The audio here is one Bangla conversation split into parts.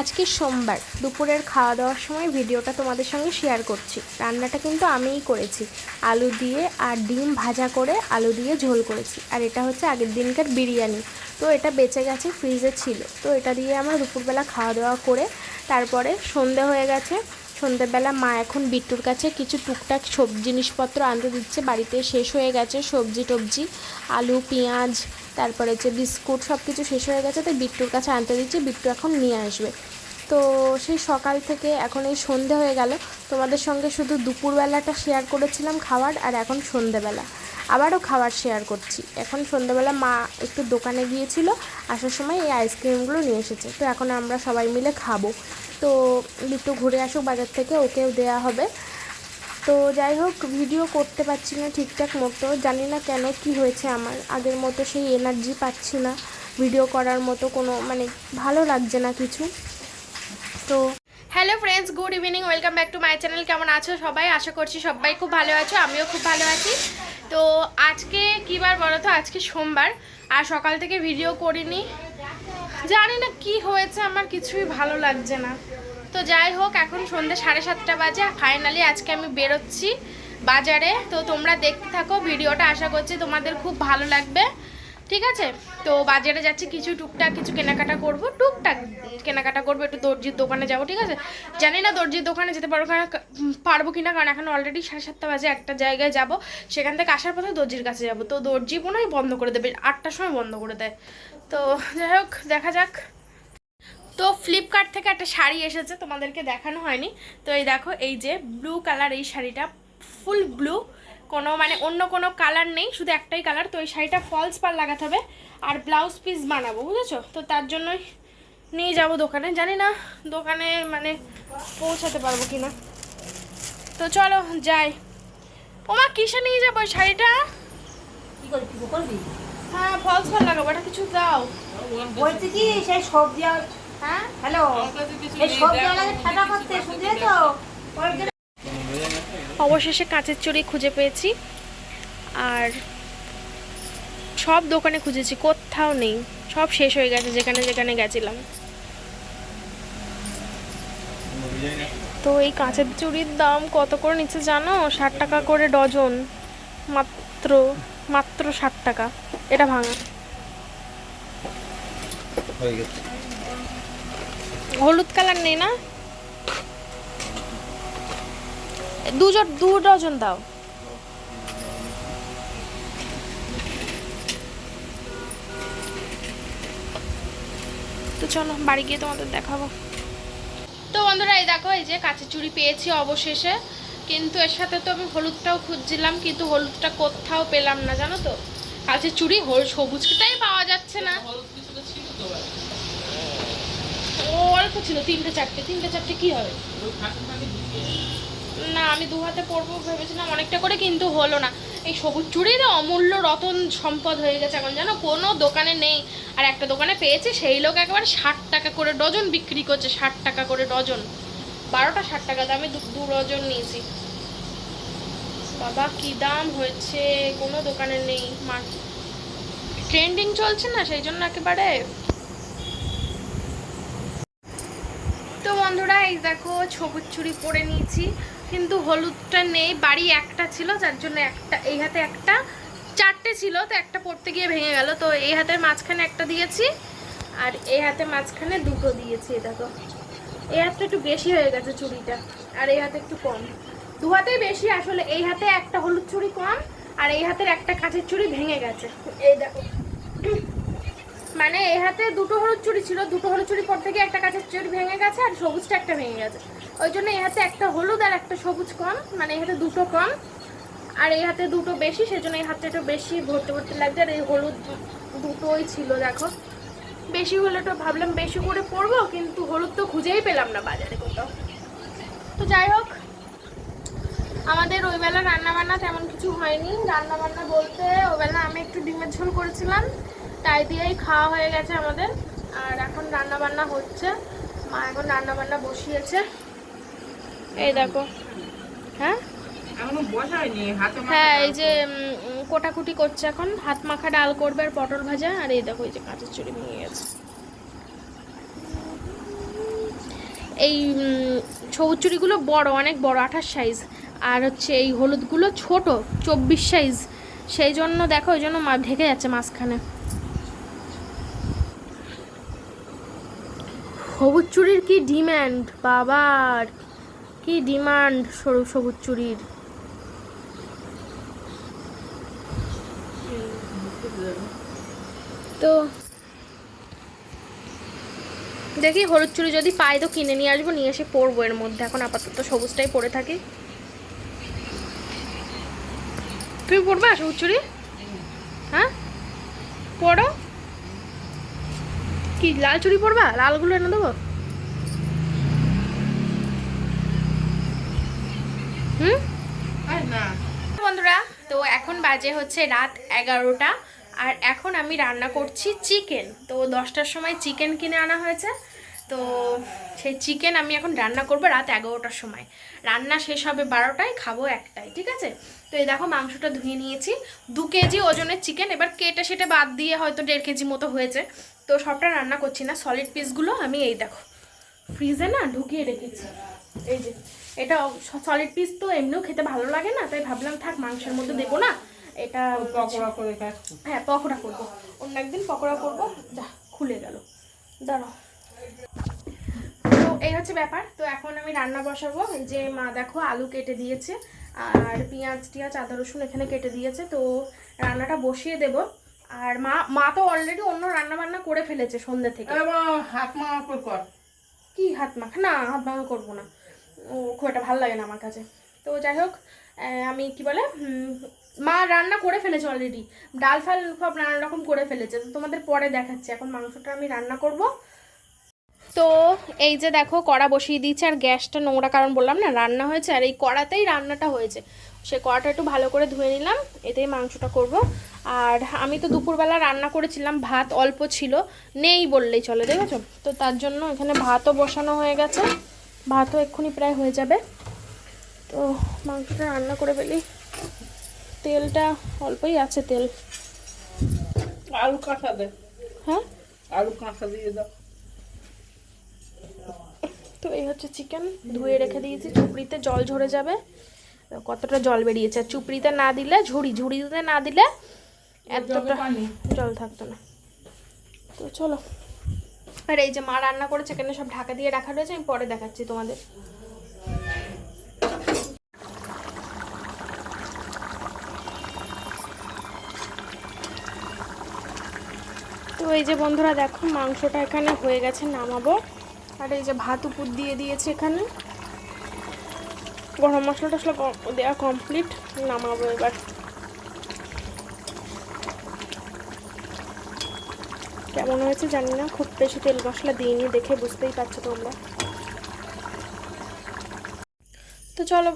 আজকে সোমবার, দুপুরের খাওয়া দাওয়ার সময় ভিডিওটা তোমাদের সঙ্গে শেয়ার করছি। রান্নাটা কিন্তু আমিই করেছি। আলু দিয়ে আর ডিম ভাজা করে আলু দিয়ে ঝোল করেছি। আর এটা হচ্ছে আগের দিনকার বিরিয়ানি। তো এটা বেঁচে গেছে ফ্রিজে ছিল। তো এটা দিয়ে আমরা দুপুরবেলা খাওয়া দাওয়া করে তারপরে সন্ধে হয়ে গেছে। সন্ধ্যেবেলা মা এখন বিট্টুর কাছে কিছু টুকটাক সব, জিনিসপত্র আনতে দিচ্ছে। বাড়িতে শেষ হয়ে গেছে সবজি টবজি আলু, পেঁয়াজ তারপরে যে বিস্কুট সব কিছু শেষ হয়ে গেছে, তাই বিট্টুর কাছে আনতে দিচ্ছি, বিট্টু এখন নিয়ে আসবে। তো সেই সকাল থেকে এখন এই সন্ধে হয়ে গেল, তোমাদের সঙ্গে শুধু দুপুরবেলাটা শেয়ার করেছিলাম খাবার আর এখন সন্ধেবেলা। আবারও খাবার শেয়ার করছি। এখন সন্ধ্যাবেলা মা একটু দোকানে গিয়েছিল, আসার সময় এই আইসক্রিমগুলো নিয়ে এসেছে। তো এখন আমরা সবাই মিলে খাব। তো একটু ঘুরে আসুক, বাজার থেকে ওকেও দেয়া হবে। তো যাই হোক ভিডিও করতে পারছি না ঠিকঠাক মতো। জানি না কেন কি হয়েছে আমার। আগের মতো সেই এনার্জি পাচ্ছি না। ভিডিও করার মতো কোনো মানে ভালো লাগছে না কিছু। তো hello friends good evening welcome back to my channel কেমন আছো সবাই? আশা করছি সবাই খুব ভালো আছো, আমিও খুব ভালো আছি। তো আজকে কী বার বলো তো? আজকে সোমবার, আর সকাল থেকে ভিডিও করিনি। জানি না কি হয়েছে, আমার কিছুই ভালো লাগছে না। তো যাই হোক, এখন সন্ধ্যে সাড়ে সাতটা বাজে। ফাইনালি আজকে আমি বেরোচ্ছি বাজারে। তো তোমরা দেখতে থাকো, ভিডিওটা আশা করছি তোমাদের খুব ভালো লাগবে। ঠিক আছে? তো বাজারে যাচ্ছি, কিছু টুকটাক কিছু কেনাকাটা করব। টুকটাক কেনাকাটা করব, একটু দর্জির দোকানে যাব, ঠিক আছে? জানি না দর্জির দোকানে যেতে পারব কিনা পারব কিনা, কারণ এখন অলরেডি সাড়ে সাতটা বাজে, একটা জায়গায় যাব। সেখান থেকে আসার পথে দর্জির কাছে যাব। তো দর্জি মনে বন্ধ করে দেবে, আটটার সময় বন্ধ করে দেয়। তো যাই হোক, দেখা যাক। তো ফ্লিপকার্ট থেকে একটা শাড়ি এসেছে তোমাদেরকে দেখানো হয়নি। তো এই দেখো এই যে ব্লু কালার এই শাড়িটা ফুল ব্লু কোনো মানে অন্য কোনো কালার নেই শুধু একটাই কালার তো এই শাড়িটা ফলস পার লাগাতে হবে আর ব্লাউজ পিস বানাবো বুঝেছ? তো তার জন্যই নিয়ে যাব দোকানে জানি না দোকানে মানে পৌঁছাতে পারব কি না তো চলো যাই। ওমা কিসে নিয়ে যাব ওই শাড়িটা? হ্যাঁ ফলস পার লাগাবো এটা কিছু দাও। বলছি কি সেই সবজি হ্যাঁ? হ্যালো। এই সবজি আলাদা ঠান্ডা করতে শুনলে তো? অবশেষে কাঁচের চুড়ি খুঁজে পেয়েছি। আর সব দোকানে খুঁজেছি কোথাও নেই। সব শেষ হয়ে গেছে যেখানে যেখানে গেছিলাম। তো এই কাঁচের চুড়ির দাম কত করে নিচ্ছে জানো? ষাট টাকা করে ডজন। মাত্র মাত্র ষাট টাকা। এটা ভাঙা। হয়ে গেছে। হলুদ কালার নেই না? দুজন দু ডজন দাও। তো চলো, বাড়ি গিয়ে তোমাদের দেখাবো। তো বন্ধুরা, এই দেখো, এই যে কাঁচের চুড়ি পেয়েছি অবশেষে। কিন্তু এর সাথে তো আমি হলুদটাও খুঁজছিলাম, কিন্তু হলুদটা কোথাও পেলাম না, জানো তো? কাঁচের চুড়ি হল, সবুজটাই পাওয়া যাচ্ছে না। ও অল্প ছিল তিনটে চারটে তিনটে চারটে কি হবে? না, আমি দু হাতে পরবো ভেবেছিলাম, অনেকটা করে কিন্তু হলো না। এই সবুজ চুড়ি অমূল্য রতন সম্পদ হয়ে গেছে এখন, জানো? কোনো দোকানে নেই। আর একটা দোকানে পেয়েছে, সেই লোক একেবারে ষাট টাকা করে ডজন বিক্রি করছে, ষাট টাকা করে ডজন। বারোটা ষাট টাকা দামে দু ডজন নিয়েছি। বাবা, কি দাম হয়েছে? কোনো দোকানে নেই, মার ট্রেন্ডিং চলছে না, সেই জন্য একেবারে তো বন্ধুরা, এই দেখো সবুজ চুড়ি পরে নিয়েছি। কিন্তু হলুদটা নেই, বাড়ি একটা ছিল, যার জন্য একটা, এই হাতে একটা, চারটে ছিল, তো একটা পড়তে গিয়ে ভেঙে গেল। তো এই হাতের মাঝখানে একটা দিয়েছি, আর এই হাতে মাঝখানে দুটো দিয়েছি দেখো। এই হাতটা একটু বেশি হয়ে গেছে চুড়িটা, আর এই হাতে একটু কম। দু হাতেই বেশি, আসলে এই হাতে একটা হলুদ চুড়ি কম, আর এই হাতের একটা কাঁচের চুড়ি ভেঙে গেছে। এই দেখো। মানে এই হাতে দুটো হলুদ চুড়ি ছিল, দুটো হলুদ চুড়ি পর থেকে একটা কাঁচের চুড়ি ভেঙে গেছে আর সবুজটা একটা ভেঙে গেছে। ওই জন্য এই হাতে একটা হলুদ আর একটা সবুজ কম মানে এই হাতে দুটো কম। আর এই হাতে দুটো বেশি সেই জন্য এই হাতটা একটু বেশি ভর্তি ভর্তি লাগছে। আর এই হলুদ দুটোই ছিল, দেখো। বেশি হলে তো ভাবলাম বেশি করে পরবো, কিন্তু হলুদ তো খুঁজেই পেলাম না বাজারে কোথাও। তো যাই হোক, আমাদের ওই বেলা রান্না বান্না তেমন কিছু হয়নি। রান্নাবান্না বলতে ওই বেলা আমি একটু ডিমের ঝোল করেছিলাম। তাই দিয়েই খাওয়া হয়ে গেছে আমাদের। আর এখন রান্না বান্না হচ্ছে। মা এখন রান্না বান্না বসিয়েছে। এই দেখো। হ্যাঁ? এখনও হ্যাঁ এই যে কোটাকুটি করছে এখন। হাত মাখা ডাল করবে আর পটল ভাজা। আর এই দেখো এই যে কাঁচের চুড়ি ভেঙে গেছে। এই সবুজ চুড়িগুলো বড় অনেক বড় আঠাশ সাইজ আর হচ্ছে এই হলুদগুলো ছোট চব্বিশ সাইজ সেই জন্য দেখো ওই জন্য মা ঢেকে যাচ্ছে মাঝখানে। সবুজ চুরির কি ডিম্যান্ড বাবার কি ডিমান্ড সরু সবুজ চুরির? তো দেখি হলুদ চুড়ি যদি পাই তো কিনে নিয়ে আসব, নিয়ে এসে পরবো এর মধ্যে। এখন আপাতত সবুজটাই পরে থাকি। তুমি পরবা সবুজ চুড়ি হ্যাঁ পরো কি, লাল চুড়ি পরবা? লালগুলো এনে দেবো? হুম? বন্ধুরা, তো এখন বাজে হচ্ছে রাত এগারোটা, আর এখন আমি রান্না করছি চিকেন। তো দশটার সময় চিকেন কিনে আনা হয়েছে। তো সেই চিকেন আমি এখন রান্না করব রাত এগারোটার সময়। রান্না শেষ হবে বারোটায়, খাব একটাই ঠিক আছে? তো এই দেখো, মাংসটা ধুয়ে নিয়েছি। দু কেজি ওজনের চিকেন, এবার কেটে সেটে বাদ দিয়ে হয়তো দেড় কেজি মতো হয়েছে। তো সবটা রান্না করছি না সলিড পিসগুলো আমি এই দেখো ফ্রিজে না ঢুকিয়ে রেখেছি। এই যে এটা সলিড পিস তো এমনিও খেতে ভালো লাগে না তাই ভাবলাম থাক মাংসের মধ্যে দেবো না এটা পকোড়া করে হ্যাঁ পকোড়া করব অন্য একদিন পকোড়া করব যা খুলে গেল। দাঁড়াও। তো এই হচ্ছে ব্যাপার তো এখন আমি রান্না বসাবো যে মা দেখো আলু কেটে দিয়েছে আর পেঁয়াজ টিয়াজ আদা রসুন এখানে কেটে দিয়েছে তো রান্নাটা বসিয়ে দেব। আর মা মা তো অলরেডি অন্য রান্না বান্না করে ফেলেছে সন্ধ্যা থেকে। হাত মারা করে কর। কি হাত মাখা না হাত মাখা করব না। ও খুব একটা ভালো লাগে না আমার কাছে। তো যাই হোক আমি কি বলে মা রান্না করে ফেলেছে অলরেডি ডাল ফাল সব নানা রকম করে ফেলেছে। তো তোমাদের পরে দেখাচ্ছি। এখন মাংসটা আমি রান্না করব। তো এই যে দেখো কড়া বসিয়ে দিয়েছে আর গ্যাসটা নোংরা কারণ বললাম না রান্না হয়েছে আর এই কড়াতেই রান্নাটা হয়েছে। সে কড়াটা একটু ভালো করে ধুয়ে নিলাম এতেই মাংসটা করব। আর আমি তো দুপুরবেলা রান্না করেছিলাম ভাত অল্প ছিল নেই বললেই চলে দেখেছ? তো তার জন্য এখানে ভাতও বসানো হয়ে গেছে ভাতও এক্ষুনি প্রায় হয়ে যাবে। তো মাংসটা রান্না করে ফেলি। তেলটা অল্পই আছে তেল। আলু কাঁচা দে। হ্যাঁ? আলু কাঁচা দিয়ে দাও। তো এই হচ্ছে চিকেন ধুয়ে রেখে দিয়েছি চুপড়িতে জল ঝরে যাবে। কতটা জল বেরিয়েছে? চুপড়িতে না দিলে, ঝুড়ি, ঝুড়িতে না দিলে এতটা জল থাকতো না। তো চলো। আর এই যে মা রান্না করেছে, এখানে সব ঢাকা দিয়ে রাখা রয়েছে, আমি পরে দেখাচ্ছি তোমাদের। তো এই যে বন্ধুরা, দেখো মাংসটা এখানে হয়ে গেছে, নামাবো। আর এই যে ভাত উপর দিয়ে দিয়েছে এখানে। গরম মশলা টশলা দেওয়া কমপ্লিট নামাবো এবার। কেমন হয়েছে জানি না খুব বেশি তেল মশলা দিইনি দেখে বুঝতেই পারছ তোমরা। তো চলো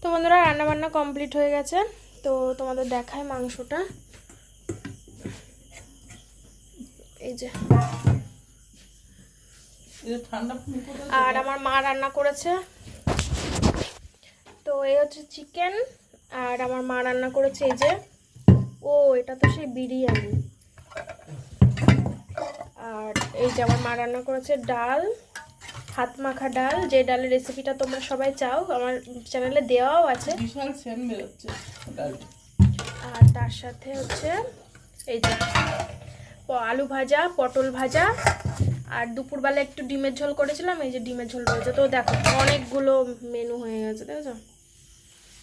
তো বন্ধুরা রান্না বান্না কমপ্লিট হয়ে গেছে তো তোমাদের দেখায় মাংসটা। এই যে। আর আমার মা রান্না করেছে। তো এই হচ্ছে চিকেন আর আমার মা রান্না করেছে এই যে ও এটা তো সেই বিরিয়ানি। আর এই যে আমার মা রান্না করেছে ডাল হাত মাখা ডাল যে ডালের রেসিপিটা তোমরা সবাই চাও আমার চ্যানেলে দেওয়াও আছে। বিশাল সেন বেরোচ্ছে আর তার সাথে হচ্ছে এই যে আলু ভাজা পটল ভাজা আর দুপুরবেলা একটু ডিমের ঝোল করেছিলাম এই যে ডিমের ঝোল রয়েছে। তো দেখো অনেকগুলো মেনু হয়ে গেছে দেখেছ?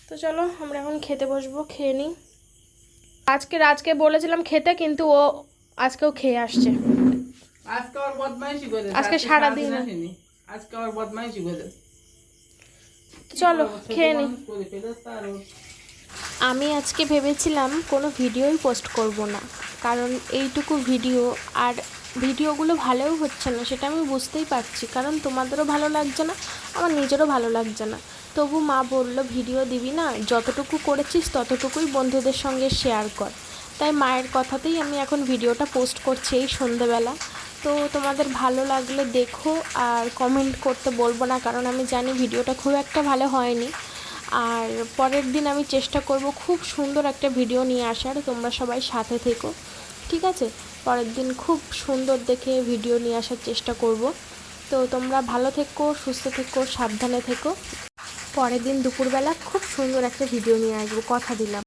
তো চলো আমরা এখন খেতে বসবো খেয়ে নিই। আজকে আজকে বলেছিলাম খেতে কিন্তু ও আজকেও খেয়ে আসছে। আজকে আর বদমাইশি করে আজকে সারাদিন। আসেনি। আজকে আর বদমাইশি করে। চলো খেয়ে নিই। আমি আজকে ভেবেছিলাম কোনো ভিডিওই পোস্ট করব না কারণ এইটুকু ভিডিও আর ভিডিওগুলো ভালোও হচ্ছে না, সেটা আমি বুঝতেই পারছি। কারণ তোমাদেরও ভালো লাগছে না, আমার নিজেরও ভালো লাগছে না। তবু মা বলল, ভিডিও দিবি না, যতটুকু করেছিস ততটুকুই বন্ধুদের সঙ্গে শেয়ার কর। তাই মায়ের কথাতেই আমি এখন ভিডিওটা পোস্ট করছি এই সন্ধেবেলা। তো তোমাদের ভালো লাগলে দেখো আর কমেন্ট করতে বলব না, কারণ আমি জানি ভিডিওটা খুব একটা ভালো হয়নি। আর পরের দিন আমি চেষ্টা করব খুব সুন্দর একটা ভিডিও নিয়ে আসার, তোমরা সবাই সাথে থেকো, ঠিক আছে? পরের দিন খুব সুন্দর দেখে ভিডিও নিয়ে আসার চেষ্টা করব। তো তোমরা ভালো থেকো, সুস্থ থেকো, সাবধানে থেকো। পরের দিন দুপুরবেলা খুব সুন্দর একটা ভিডিও নিয়ে আসব, কথা দিলাম।